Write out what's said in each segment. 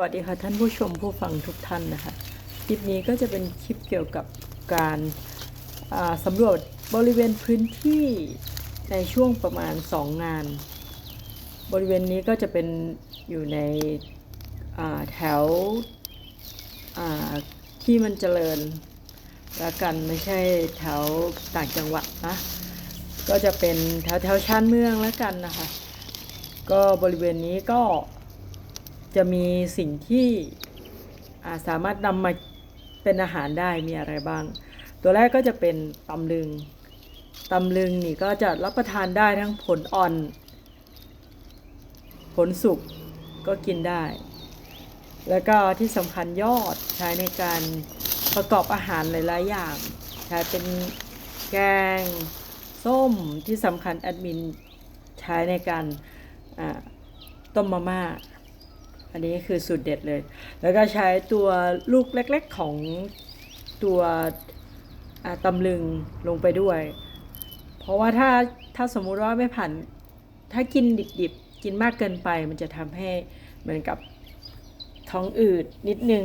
สวัสดีค่ะท่านผู้ชมผู้ฟังทุกท่านนะคะ คลิปนี้ก็จะเป็นคลิปเกี่ยวกับการาสำรวจบริเวณพื้นที่ในช่วงประมาณ 2 งาน บริเวณนี้ก็จะเป็นอยู่ในแถวที่มันเจริญแล้วกันไม่ใช่แถวต่างจังหวัดนะ ก็จะเป็นแถวแถวชานเมืองแล้วกันนะคะ ก็บริเวณนี้ก็ จะมีสิ่งที่าสามารถนำมาเป็นอาหารได้มีอะไรบ้าง ตัวแรกก็จะเป็นตำลึงตำลึงนี่ก็จะรับประทานได้ทั้งผลอ่อน ผลสุกก็กินได้ แล้วก็ที่สำคัญยอดใช้ในการประกอบอาหารหลาย ๆ อย่าง ใช้เป็นแกง ส้มที่สำคัญแอดมินใช้ในการต้มมาม่า อันนี้คือสูตรเด็ดเลย แล้วก็ใช้ตัวลูกเล็กๆของตัวตำลึงลงไปด้วย เพราะว่าถ้าถ้าสมมุติว่าไม่ผ่านถ้ากินดิบๆ กินมากเกินไปมันจะทำให้เหมือนกับท้องอืดนิดนึง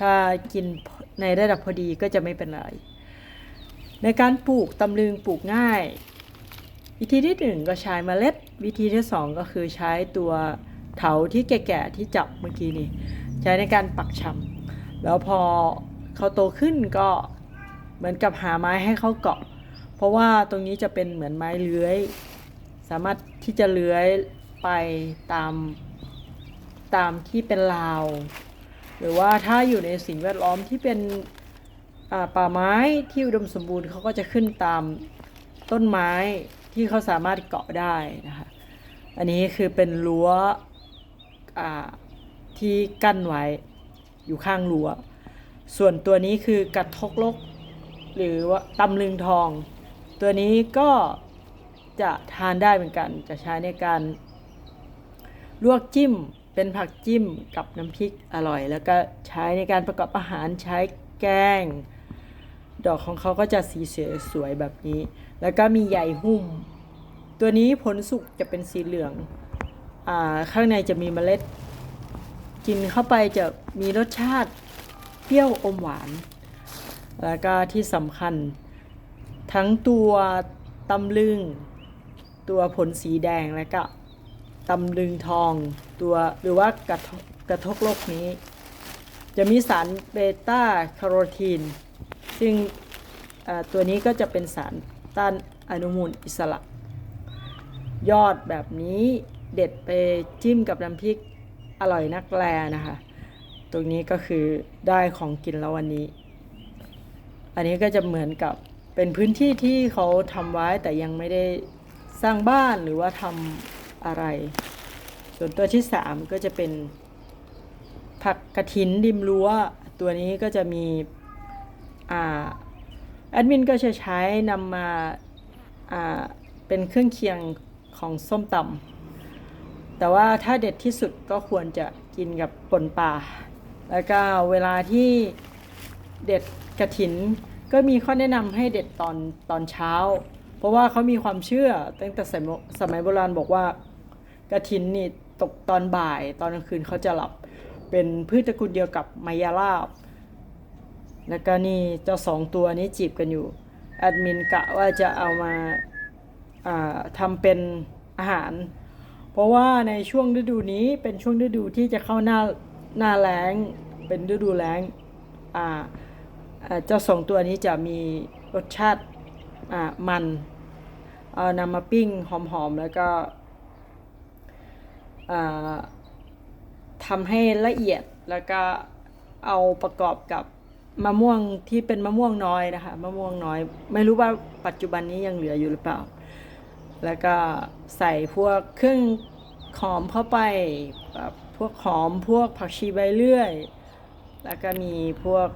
ถ้ากินในระดับพอดีก็จะไม่เป็นไร ในการปลูกตำลึงปลูกง่าย วิธีที่หนึ่งก็ใช้เมล็ด วิธีที่สองก็คือใช้ตัว เถาที่แก่ๆที่จับเมื่อกี้นี่ใช้ในการปักชำแล้วพอเขาโตขึ้นก็เหมือนกับหาไม้ให้เขาเกาะ เพราะว่าตรงนี้จะเป็นเหมือนไม้เลื้อย สามารถที่จะเลื้อยไปตามตามที่เป็นราว หรือว่าถ้าอยู่ในสิ่งแวดล้อมที่เป็นป่าไม้ที่อุดมสมบูรณ์เขาก็จะขึ้นตามต้นไม้ที่เขาสามารถเกาะได้นะคะ อันนี้คือเป็นรั้วอ่า ที่กั้นไว้อยู่ข้างรั้ว ส่วนตัวนี้คือกระทกลก หรือว่าตำลึงทอง ตัวนี้ก็จะทานได้เหมือนกัน จะใช้ในการลวกจิ้มเป็นผักจิ้มกับน้ำพริกอร่อย แล้วก็ใช้ในการประกอบอาหารใช้แกง ดอกของเขาก็จะสีสวยๆแบบนี้ แล้วก็มีใยหุ้ม ตัวนี้ผลสุกจะเป็นสีเหลือง ข้างในจะมีเมล็ด กินเข้าไปจะมีรสชาติเปรี้ยวอมหวาน แล้วก็ที่สำคัญทั้งตัวตำลึง ตัวผลสีแดงแล้วก็ตำลึงทองตัวหรือว่ากระทกระทกโลกนี้ จะมีสารเบต้าแคโรทีน ซึ่งตัวนี้ก็จะเป็นสารต้านอนุมูลอิสระ ยอดแบบนี้ เด็ดไปจิ้มกับน้ำพริกอร่อยนักแลนะคะ ตรงนี้ก็คือได้ของกินแล้ววันนี้ อันนี้ก็จะเหมือนกับเป็นพื้นที่ที่เขาทำไว้แต่ยังไม่ได้สร้างบ้านหรือว่าทำอะไร ส่วนตัวที่3ก็จะเป็นผักกระถินริมรั้ว ตัวนี้ก็จะมีอ่าแอดมินก็จะใช้นำมาอ่าเป็นเครื่องเคียงของส้มตำ แต่ว่าถ้าเด็ดที่สุดก็ควรจะกินกับป่นปลาแล้วก็เวลาที่เด็ดกระถิน ก็มีข้อแนะนำให้เด็ดตอนตอนเช้า เพราะว่าเขามีความเชื่อตั้งแต่สมัยโบราณบอกว่ากระถินนี่ตกตอนบ่ายตอนกลางคืนเขาจะหลับเป็นพืชตระกูลเดียวกับไมยาลาบ แล้วก็นี่เจ้าสองตัวนี้จีบกันอยู่แอดมินกะว่าจะเอามาาทำเป็นอาหาร ราะว่าในช่วงฤดูนี้เป็นช่วงฤดูที่จะเข้าหน้าหน้าแล้ง เป็นฤดูแล้งอ่าอ่าเจ้าสองตัวนี้จะมีรสชาติอ่ามันเอานำมาปิ้งหอมๆแล้วก็อ่าทำให้ละเอียดแล้วก็เอาประกอบกับมะม่วงที่เป็นมะม่วงน้อยนะคะมะม่วงน้อย ไม่รู้ว่าปัจจุบันนี้ยังเหลืออยู่หรือเปล่า แล้วก็ใส่พวกเครื่องหอมเข้าไปแบบพวกหอมพวกผักชีใบเลื่อย แล้วก็มีพวก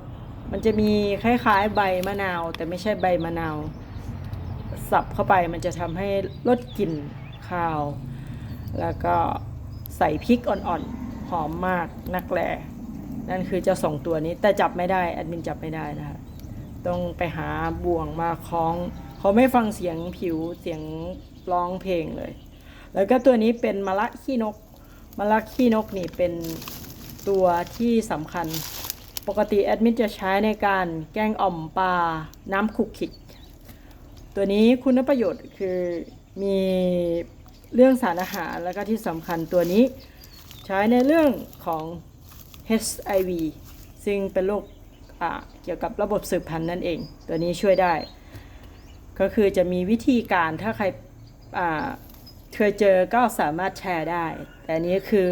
มันจะมีคล้ายๆใบมะนาว แต่ไม่ใช่ใบมะนาว สับเข้าไปมันจะทำให้ลดกลิ่นข้าว แล้วก็ใส่พริกอ่อนๆ หอมมากนักแลนั่นคือจ้าสองตัวนี้แต่จับไม่ได้แอดมินจับไม่ได้นะคะต้องไปหาบ่วงมาคล้องเขาไม่ฟังเสียงผิวเสียง ร้องเพลงเลย แล้วก็ตัวนี้เป็นมะละขี้นกมะละขี้นกนี่เป็นตัวที่สำคัญ ปกติแอดมินจะใช้ในการแกงอ่อมปลาน้ำคุกคิก ตัวนี้คุณประโยชน์คือมีเรื่องสารอาหารแล้วก็ที่สำคัญตัวนี้ใช้ในเรื่องของ HIV ซึ่งเป็นโรคเกี่ยวกับระบบสืบพันธุ์นั่นเอง ตัวนี้ช่วยได้ ก็คือจะมีวิธีการถ้าใคร เคยเจอก็สามารถแชร์ได้ แต่นี้คือ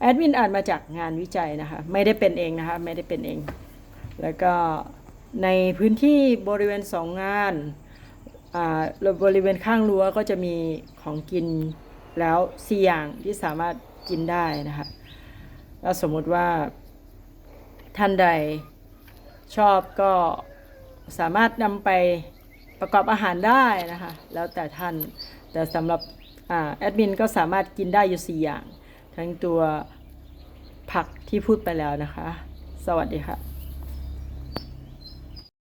แอดมินอ่านมาจากงานวิจัยนะคะ ไม่ได้เป็นเองนะคะ ไม่ได้เป็นเอง แล้วก็ในพื้นที่บริเวณสองงานบริเวณข้างรั้วก็จะมีของกินแล้วสี่อย่างที่สามารถกินได้นะคะแล้วสมมุติว่าท่านใดชอบก็สามารถนำไป ประกอบอาหารได้นะคะ แล้วแต่ท่าน แต่สำหรับอแอดมินก็สามารถกินได้อยู่ 4 อย่าง ทั้งตัวผักที่พูดไปแล้วนะคะ สวัสดีค่ะ